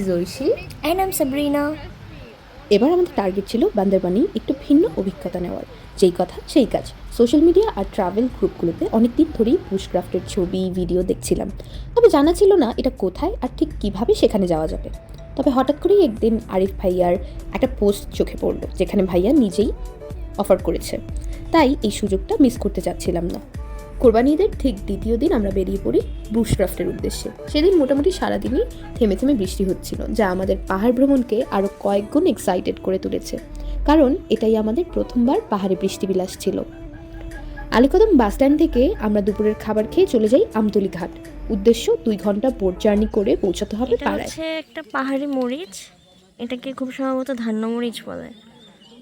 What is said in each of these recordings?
Is Aishi and I'm Sabrina এবার আমাদের target ছিল বান্দরবানি একটু ভিন্ন অভিজ্ঞতা নেওয়ার। যেই কথা সেই কাজ। সোশ্যাল মিডিয়া আর ট্রাভেল গ্রুপগুলোতে অনেক দিন ধরেই বুশক্রাফটের ছবি ভিডিও দেখছিলাম। তবে জানা ছিল না এটা কোথায় আর ঠিক কীভাবে সেখানে যাওয়া যাবে। তবে হঠাৎ করেই একদিন আরিফ ভাইয়ার একটা পোস্ট চোখে পড়ল যেখানে ভাইয়া নিজেই অফার করেছে। তাই এই সুযোগটা মিস করতে চাচ্ছিলাম না। কোরবানি ঈদের ঠিক দ্বিতীয় দিন আমরা বেরিয়ে পড়ি বুশক্রাফটের উদ্দেশ্যে। সেদিন মোটামুটি সারাদিনই থেমে থেমে বৃষ্টি হচ্ছিল যা আমাদের পাহাড় ভ্রমণকে আরও কয়েকগুণ এক্সাইটেড করে তুলেছে কারণ এটাই আমাদের প্রথমবার পাহাড়ে বৃষ্টিবিলাস ছিল। আলিকদম বাস স্ট্যান্ড থেকে আমরা দুপুরের খাবার খেয়ে চলে যাই আমতলি ঘাট। উদ্দেশ্য দুই ঘণ্টা বোট জার্নি করে পৌঁছাতে হবে পাড়ায়। হচ্ছে একটা পাহাড়ি মরিচ এটাকে খুব সম্ভবত ধান্য মরিচ বলে।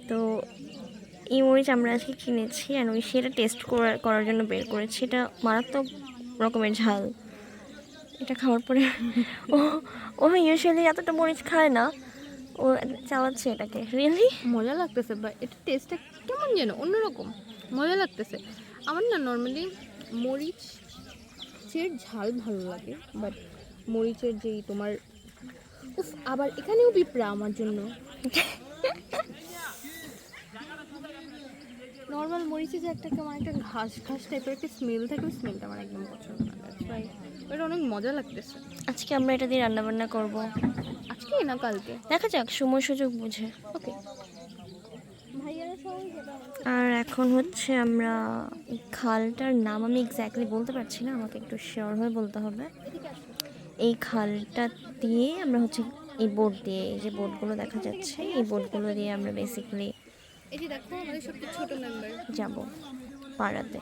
তো এই মরিচ আমরা আজকে কিনেছি অ্যান্ড ওই সেটা টেস্ট করার জন্য বের করেছি। এটা মারাত্মক রকমের ঝাল। এটা খাওয়ার পরে ও ও ইউজুয়ালি এতটা মরিচ খায় না। ও চালাচ্ছে এটাকে। রিয়েলি মজা লাগতেছে বা এটা টেস্টটা কেমন যেন অন্যরকম। মজা লাগতেছে। আমার না নর্মালি মরিচের ঝাল ভালো লাগে বাট মরিচের যেই তোমার উফ আবার এখানেও পিঁপড়া আমার জন্য। নর্মাল মরিচে যে একটা কেমন একটা ঘাস ঘাস টাইপের একটা স্মেল থাকে ওই স্মেলটা আমার একদম পছন্দ না এটা অনেক মজা লাগতেছে। আজকে আমরা এটা দিয়ে রান্নাবান্না করব। আজকে না কালকে? দেখা যাক সময় সুযোগ বুঝে। ওকে আর এখন হচ্ছে আমরা এই খালটার নাম আমি এক্স্যাক্টলি বলতে পারছি না আমাকে একটু শিওর হয়ে বলতে হবে। এই খালটা দিয়ে আমরা হচ্ছে এই বোট দিয়ে এই যে বোটগুলো দেখা যাচ্ছে এই বোটগুলো দিয়ে আমরা বেসিক্যালি এই যে দেখো আমাদের সবচেয়ে ছোট মেম্বার যাব পাড়াতে।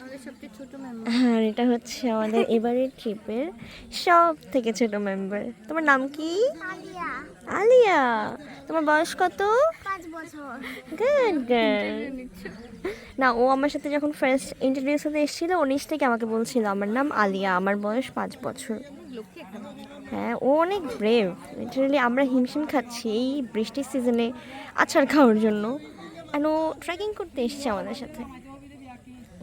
আমাদের সবচেয়ে ছোট মেম্বার আর এটা হচ্ছে আমাদের এবারের ট্রিপের সব থেকে ছোট মেম্বার তোমার নাম কি? আলিয়া। তোমার বয়স কত? গুড গার্ল না ও আমার সাথে যখন ফার্স্ট ইন্টারভিউ হতে এসেছিল উনিশ থেকে আমাকে বলছিল আমার নাম আলিয়া আমার বয়স পাঁচ বছর। হ্যাঁ ও অনেক ব্রেভ লিটারালি আমরা হিমশিম খাচ্ছি এই বৃষ্টির সিজনে আছাড় খাওয়ার জন্য। ও ট্রেকিং করতে এসছে আমাদের সাথে।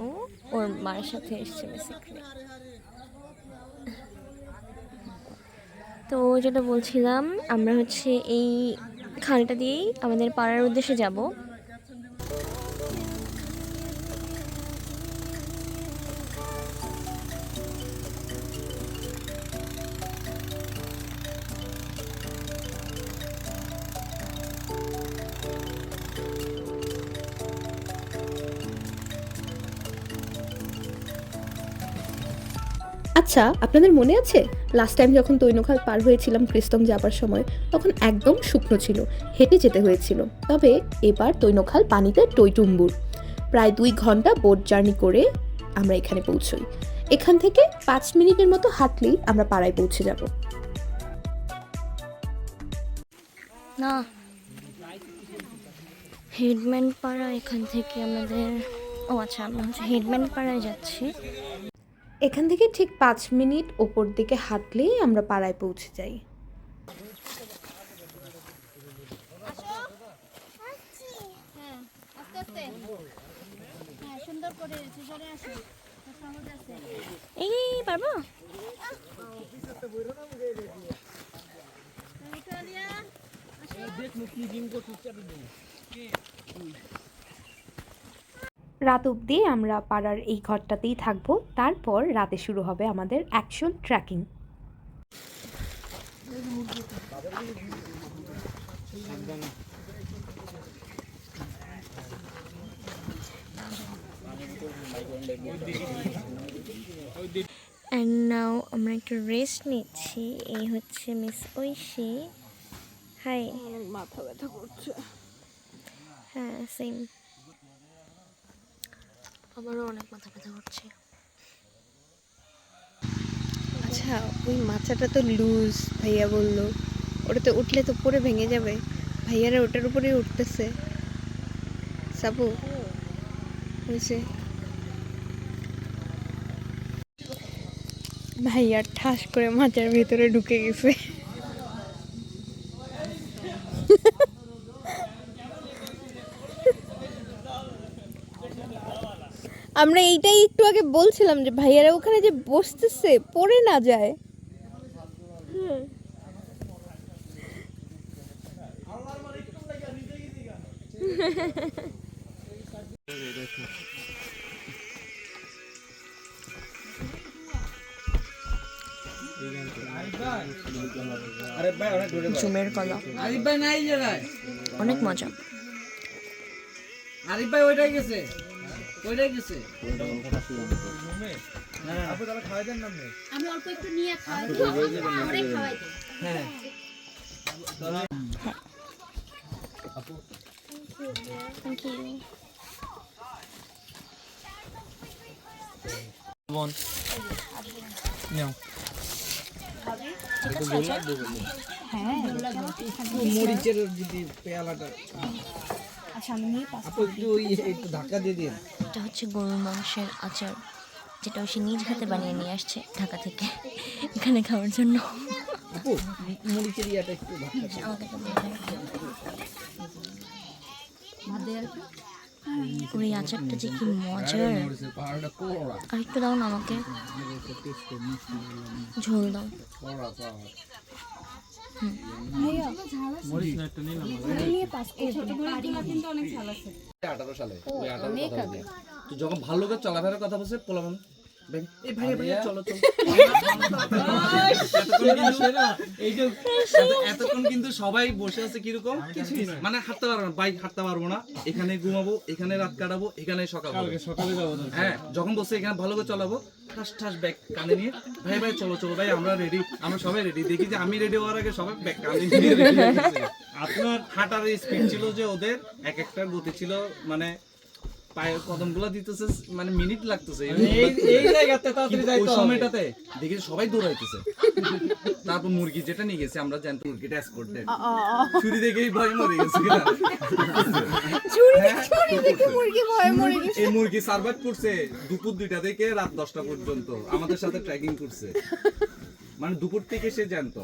ও, ওর মায়ের সাথে এসছে বেসিক্যালি তো যেটা বলছিলাম, আমরা হচ্ছে এই খালটা দিয়েই আমাদের পাড়ার উদ্দেশ্যে যাব। আচ্ছা আপনাদের মনে আছে? লাস্ট টাইম যখন তৈনখাল পার হয়েছিলাম ক্রিস্তম যাবার সময়, তখন একদম শুকনো ছিল, হেঁটে যেতে হয়েছিল। তবে এবার তৈনখাল পানিতে টইটুম্বুর। প্রায় দুই ঘণ্টা বোট জার্নি করে আমরা এখানে পৌঁছই। এখান থেকে পাঁচ মিনিটের মতো হাঁটলেই আমরা পাড়ায় পৌঁছে যাব। না। হেডম্যান পাড়া এখান থেকে আমাদের ও আচ্ছা আমরা হচ্ছে হেডম্যান পাড়ায় যাচ্ছি। এখান থেকে ঠিক পাঁচ মিনিট ওপর দিকে হাঁটলেই আমরা পাড়ায় পৌঁছে যাই। এই পারব? রাত অবধি আমরা পাড়ার এই ঘরটাতেই থাকব। তারপর রাতে শুরু হবে আমাদের অ্যাকশন ট্র্যাকিং অ্যান্ড নাও আমরা একটু রেস্ট নিচ্ছি। এই হচ্ছে মিস ঐশী। হাই মাথা ব্যথা করছে। হ্যাঁ সেম আমারও অনেক মাথা ব্যথা করছে। আচ্ছা ওই মাচাটা তো লুজ ভাইয়া বলল। ওটাতে উঠলে তো পরে ভেঙে যাবে। ভাইয়ারা ওটার উপরেই উঠতেছে। সাবু, হয়েছে। ভাইয়া ঠাস করে মাচার ভিতরে ঢুকে গেছে। আমরা এইটাই একটু আগে বলছিলাম যে ভাইয়ারা ওখানে যে বসতেছে পড়ে না যায়। ঝুমের কলা। অনেক মজা। আরিফ ভাই ওইটাই গেছে। ওইটাই গেছে। হ্যাঁ। বোন নাও। মরিচের যদি পেয়ালাটা আপু একটু ধাক্কা দিয়ে দিন এটা হচ্ছে গরুর মাংসের আচার যেটা সে নিজ হাতে বানিয়ে নিয়ে আসছে ঢাকা থেকে এখানে খাওয়ার জন্য। এই আচারটা যে কি মজার। আর একটু দাও না আমাকে। ঝোল দাও আঠারো সালে ওই আঠারো কথা বলি। তো যখন ভালো করে চলাফেরার কথা বলছে পোলামান এই ভাই ভাই চলো চলো। এতক্ষণ কিন্তু- এই যে এত- এতক্ষণ কিন্তু সবাই বসে আছে কীরকম? মানে হাঁটতে পারব না বাইক হাঁটতে পারব না। এখানে ঘুমাবো এখানে রাত কাটাবো এখানে সকাল সকালে যাব হ্যাঁ যখন বসে এখানে ভালো করে চলাবো ঠাস ঠাস ব্যাগ কানে নিয়ে ভাই ভাই চলো চলো ভাই আমরা রেডি আমরা সবাই রেডি দেখি যে আমি রেডি হওয়ার আগে সবাই ব্যাগ কানে নিয়ে আপনার হাঁটার স্পিড ছিল যে ওদের এক একটা গতি ছিল মানে পায়ের কদমগুলো দিতেছে মানে মিনিট লাগতেছে। এই এই জায়গাতে তাড়াতাড়ি কিন্তু যাইতে ওই হবে। সময়টাতে দেখি সবাই দৌড়াইতেছে। তারপর মুরগি যেটা নিয়ে গেছে আমরা জানতো মুরগিটা এসকোর্ট দেয়। চুরি দেখেই ভয় মরে গেছে। মরে গেছে। এই মুরগি সার্ভাইভ করছে দুপুর দুইটা থেকে রাত দশটা পর্যন্ত। আমাদের সাথে ট্রেকিং করছে। মানে দুপুর থেকে সে জানতো।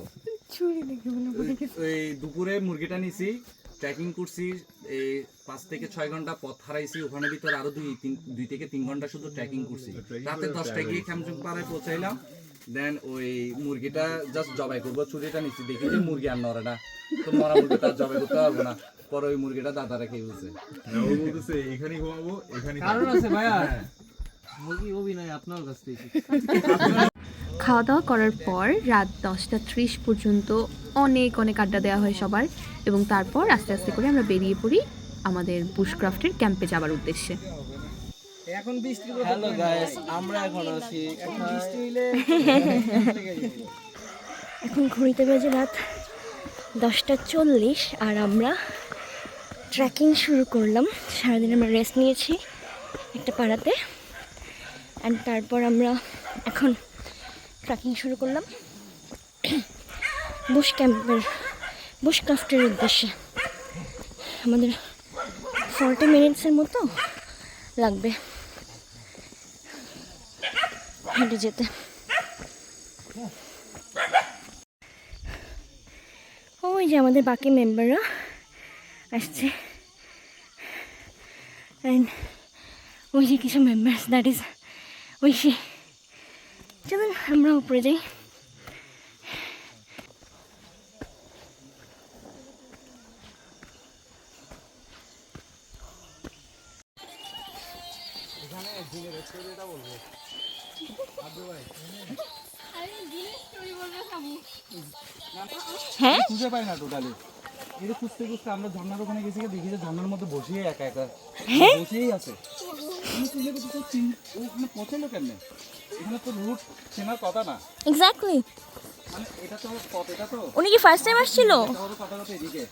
চুরি দেখে মনে পড়ে গেছে। এই দুপুরে মুরগিটা নিছি ট্রেকিং করছি এই পাঁচ থেকে ছয় ঘণ্টা পথ হারাইছি ওখানে ভিতরে আরও দুই তিন দুই থেকে তিন ঘণ্টা শুধু ট্রেকিং করছি। রাতে দশটায় গিয়ে খ্যামচুং পাড়ায় পৌঁছাইলাম। দেন ওই মুরগিটা জাস্ট জবাই করব ছুরিটা নিচ্ছি দেখি যে মুরগি আর নড়ে না। তো মরা মুরগিটা জবাই করতে পারব না। পরে ওই মুরগিটা দাদা রেখে বলছে কারণ আছে ভাইয়া। মুরগি অভিনয় আপনার কাছ থেকে। খাওয়া দাওয়া করার পর রাত দশটা ত্রিশ পর্যন্ত অনেক অনেক আড্ডা দেওয়া হয় সবার এবং তারপর আস্তে আস্তে করে আমরা বেরিয়ে পড়ি আমাদের বুশক্রাফটের ক্যাম্পে যাওয়ার উদ্দেশ্যে। এখন বৃষ্টি হ্যালো গাইস আমরা এখন আছি এখন বৃষ্টি হইলে এখন ঘড়িতে বাজে রাত দশটা চল্লিশ আর আমরা ট্রেকিং শুরু করলাম। সারাদিন আমরা রেস্ট নিয়েছি একটা পাড়াতে। অ্যান্ড তারপর আমরা এখন ট্রেকিং শুরু করলাম। বুশ ক্যাম্পের বুশ ক্রাফটের উদ্দেশ্যে। আমাদের ফর্টি মিনিটসের মতো লাগবে হেঁটে যেতে। ওই যে আমাদের বাকি মেম্বাররা আসছে। অ্যান্ড ওই যে কিছু মেম্বার্স দ্যাট ইজ ওই সে চলুন আমরা উপরে যাই। হ্যাঁ? খুঁজে পাই না টোটালি এটা খুঁজতে খুঁজতে আমরা ঝর্ণার ওখানে গেছি দেখি যে ঝর্ণার মধ্যে বসিয়ে একা একা। বসেই আছে। আমি খুঁজে পেতে ওখানে পৌঁছালো কেমনে? এখানে তো রুট চেনার কথা না। এক্স্যাক্টলি মানে এটা তো পথ এটা তো। উনি কি ফার্স্ট টাইম আসছিল? কথা কথা এদিকে।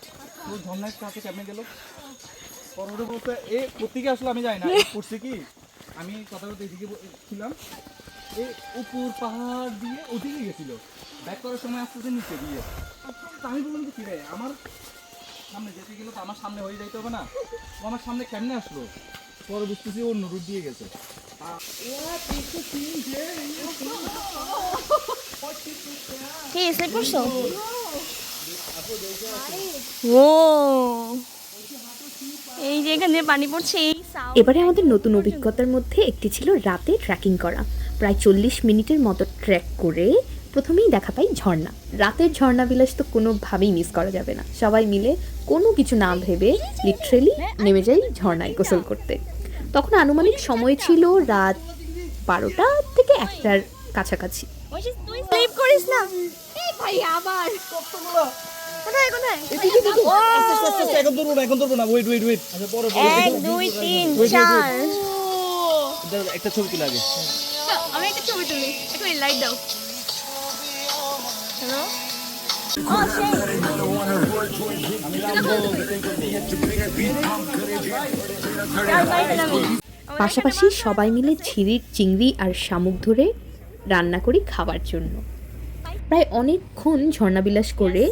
তো ঝর্ণার কাছে কেমনে গেল পরে বলতে এ আসলে আমি জানি না। কি? আমি কথা কথা এদিকে ছিলাম। এই উপর পাহাড় দিয়ে ওদিকে গেছিল। ব্যাক করার সময় আস্তে আস্তে নিচে গিয়ে। আমি বললাম কি রে আমার সামনে যেতে গেলে তো আমার সামনে হয়ে যাইতে হবে না। ও আমার সামনে কেমনে আসলো? পরে বুঝতেছি অন্য রুট দিয়ে গেছে। ও। এবারে আমাদের নতুন অভিজ্ঞতার মধ্যে একটি ছিল রাতে ট্রেকিং করা। প্রায় চল্লিশ মিনিটের মতো ট্রেক করে প্রথমেই দেখা পাই ঝর্ণা। রাতের ঝর্ণা বিলাস তো কোনোভাবেই মিস করা যাবে না। সবাই মিলে কোনো কিছু না ভেবে লিটারেলি নেমে যাই ঝর্ণায় গোসল করতে। তখন আনুমানিক সময় ছিল রাত বারোটা থেকে একটার কাছাকাছি। বলছিস, তুই স্লিপ করিস না। এই ভাই আবার। কোথায় কোথায়? এখন ধরবো না এখন ধরবো না। ওয়েট ওয়েট ওয়েট এক দুই তিন চার। একটা ছবি তুলে আগে। আমি একটা ছবি তুলি। একটু লাইট দাও। হ্যালো পাশাপাশি সবাই মিলে ঝিরির চিংড়ি আর শামুক ধরে রান্না করি খাওয়ার জন্য। প্রায় অনেকক্ষণ ঝর্ণাবিলাস করে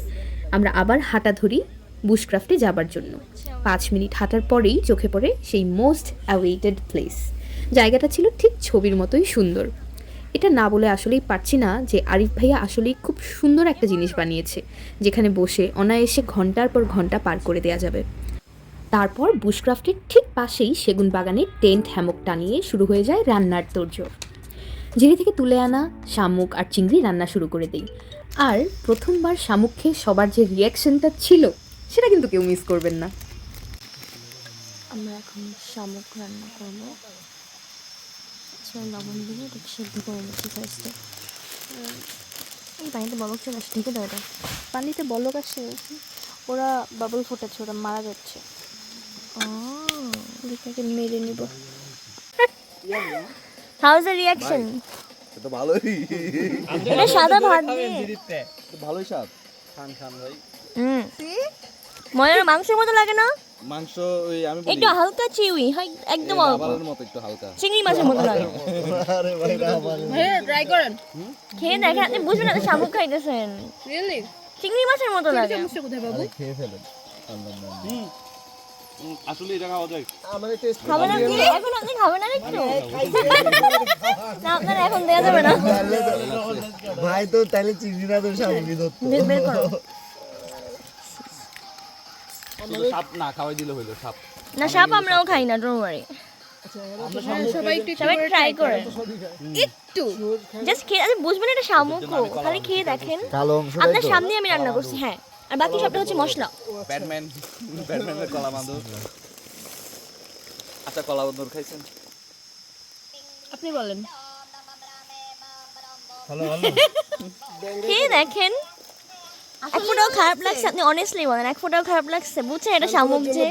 আমরা আবার হাঁটা ধরি বুশক্রাফটে যাবার জন্য। পাঁচ মিনিট হাঁটার পরেই চোখে পড়ে সেই মোস্ট অ্যাওয়েটেড প্লেস জায়গাটা ছিল ঠিক ছবির মতোই সুন্দর। এটা না বলে আসলেই পারছি না যে আরিফ ভাইয়া আসলেই খুব সুন্দর একটা জিনিস বানিয়েছে, যেখানে বসে অনায়াসে ঘণ্টার পর ঘণ্টা পার করে দেওয়া যাবে। তারপর বুশক্রাফ্টের ঠিক পাশেই সেগুন বাগানে টেন্ট হ্যামক টানিয়ে শুরু হয়ে যায় রান্নার তোড়জোড়। ঝিরি থেকে তুলে আনা শামুক আর চিংড়ি রান্না শুরু করে দিই। আর প্রথমবার শামুক খেয়ে সবার যে রিয়াকশনটা ছিল, সেটা কিন্তু কেউ মিস করবেন না। আমরা এখন শামুক রান্না করব। লবণ দিয়ে সেদ্ধ করে নিচ্ছি ফার্স্টে এই পানিতে বলক চলে আসে, ঢেকে পানিতে বলক আসছে ওরা বাবল ফোটাচ্ছে, ওরা মারা যাচ্ছে। এটাকে মেরে নিব। হাউ ইজ দ্য রিয়াকশন তো ভালোই। এটা সাদা ভাত দিয়ে। ভালোই স্বাদ। খান খান ভাই। হুম। মাংসের মতো লাগে না? মাংস ওই আমি বলি। একটু হালকা চিউই হয় একদম রাবারের মতো একটু হালকা। চিংড়ি মাছের মতো লাগে। আরে ভাই রাবার ট্রাই করেন। খেয়ে দেখেন আপনি বুঝবেন আপনি শামুক খাইতেছেন। রিয়েলি চিংড়ি মাছের মতো লাগে। কোথায় বাবু? খেয়ে ফেলেন। আসলে এটা খাওয়া যায় আমাদের টেস্ট খাবেন আপনি এখন আপনি খাবেন না একটু না আপনার এখন দেওয়া যাবে না। ভাই তো তাহলে চিংড়ি না তো সামগ্রী ধরতো বের করো। সাপ না খাওয়াই দিলে হইল সাপ। না সাপ আমরাও খাই না ডোন্ট ওয়ারি সবাই একটু ট্রাই করে। একটু। জাস্ট খেয়ে আপনি বুঝবেন এটা শামুক খালি খেয়ে দেখেন। আপনার সামনে আমি রান্না করছি হ্যাঁ। আর বাকি সবটা হচ্ছে মশলা। ব্যাটম্যান ব্যাটম্যানের কলা বাঁদর। আচ্ছা কলা বাঁদর খাইছেন? আপনি বলেন। খেয়ে দেখেন। এক ফোটাও খারাপ লাগছে আপনি অনেস্টলি বলেন এক ফোটাও খারাপ লাগছে। বুঝছেন এটা শামুক যে।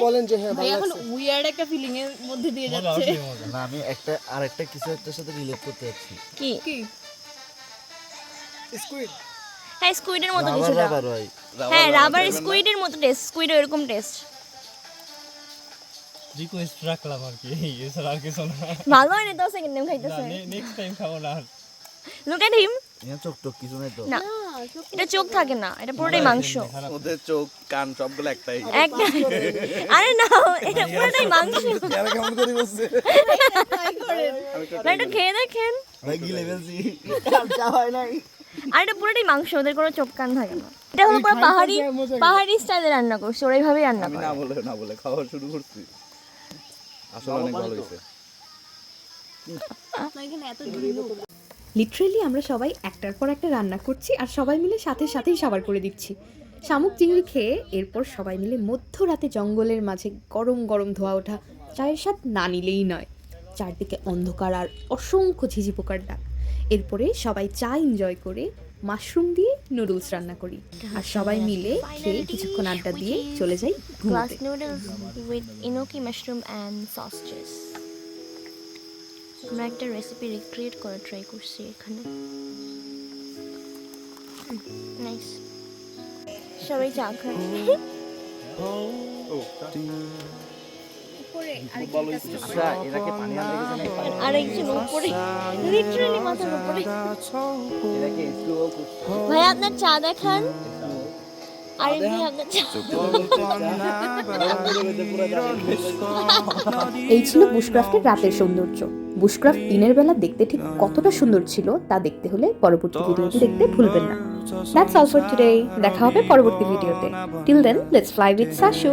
ভাই এখন উইয়ার্ড একটা ফিলিং এর মধ্যে দিয়ে যাচ্ছে। না আমি একটা আরেকটা কিছু একটার সাথে রিলেট করতে যাচ্ছি। কি? কি? হ্যাঁ স্কুইডের মতো কিছুটা। রাবার হ্যাঁ। রাবার স্কুইডের মতো টেস্ট স্কুইড এরকম টেস্ট রিকোয়েস্ট রাখলাম আর কি এছাড়া আর কিছু না। ভালো হয় না তো সেকেন্ড টাইম খাইতেছে। নেক্সট টাইম খাব না আর। লুক এট হিম এখানে চোখ টোক কিছু নাই তো। না এটা চোখ থাকে না এটা পুরোটাই মাংস। ওদের চোখ কান সবগুলো একটাই। একটা আরে না এটা পুরোটাই মাংস। কেন কেমন করে বসছে? না এটা খেয়ে দেখেন। ভাই গিলে ফেলছি। যা হয় নাই। আর এটা পুরোটাই মাংস ওদের কোনো চোখ কান থাকে না। এটা হলো পুরো পাহাড়ি পাহাড়ি স্টাইলে রান্না করছে ওরা এইভাবেই রান্না করে। না বলে না বলে খাওয়া শুরু করছি। আসলে অনেক ভালো হয়েছে। লিটারেলি আমরা সবাই একটার পর একটা রান্না করছি আর সবাই মিলে সাথে সাথেই সাবার করে দিচ্ছি। শামুক চিংড়ি খেয়ে এরপর সবাই মিলে মধ্যরাতে জঙ্গলের মাঝে গরম গরম ধোয়া ওঠা চায়ের স্বাদ না নিলেই নয়। চারদিকে অন্ধকার আর অসংখ্য ঝিঝি পোকার ডাক। এরপরে সবাই চা এনজয় করে মাশরুম দিয়ে নুডলস রান্না করি। আর সবাই মিলে খেয়ে কিছুক্ষণ আড্ডা দিয়ে চলে যাই glass noodles with enoki mushroom and sauces আমরা একটা রেসিপি রিক্রিয়েট করা ট্রাই করছি এখানে। নাইস সবাই চা খায় উপরে লিটারালি মাথার উপরে। ভাই আপনার চা দেখান। আর এমনি আপনার এই ছিল বুশক্রাফটের রাতের সৌন্দর্য। বুশক্রাফট দিনের বেলা দেখতে ঠিক কতটা সুন্দর ছিল তা দেখতে হলে পরবর্তী ভিডিওটি দেখতে ভুলবেন না। দ্যাটস অল ফর টুডে দেখা হবে পরবর্তী ভিডিওতে। Till then let's fly with Sashu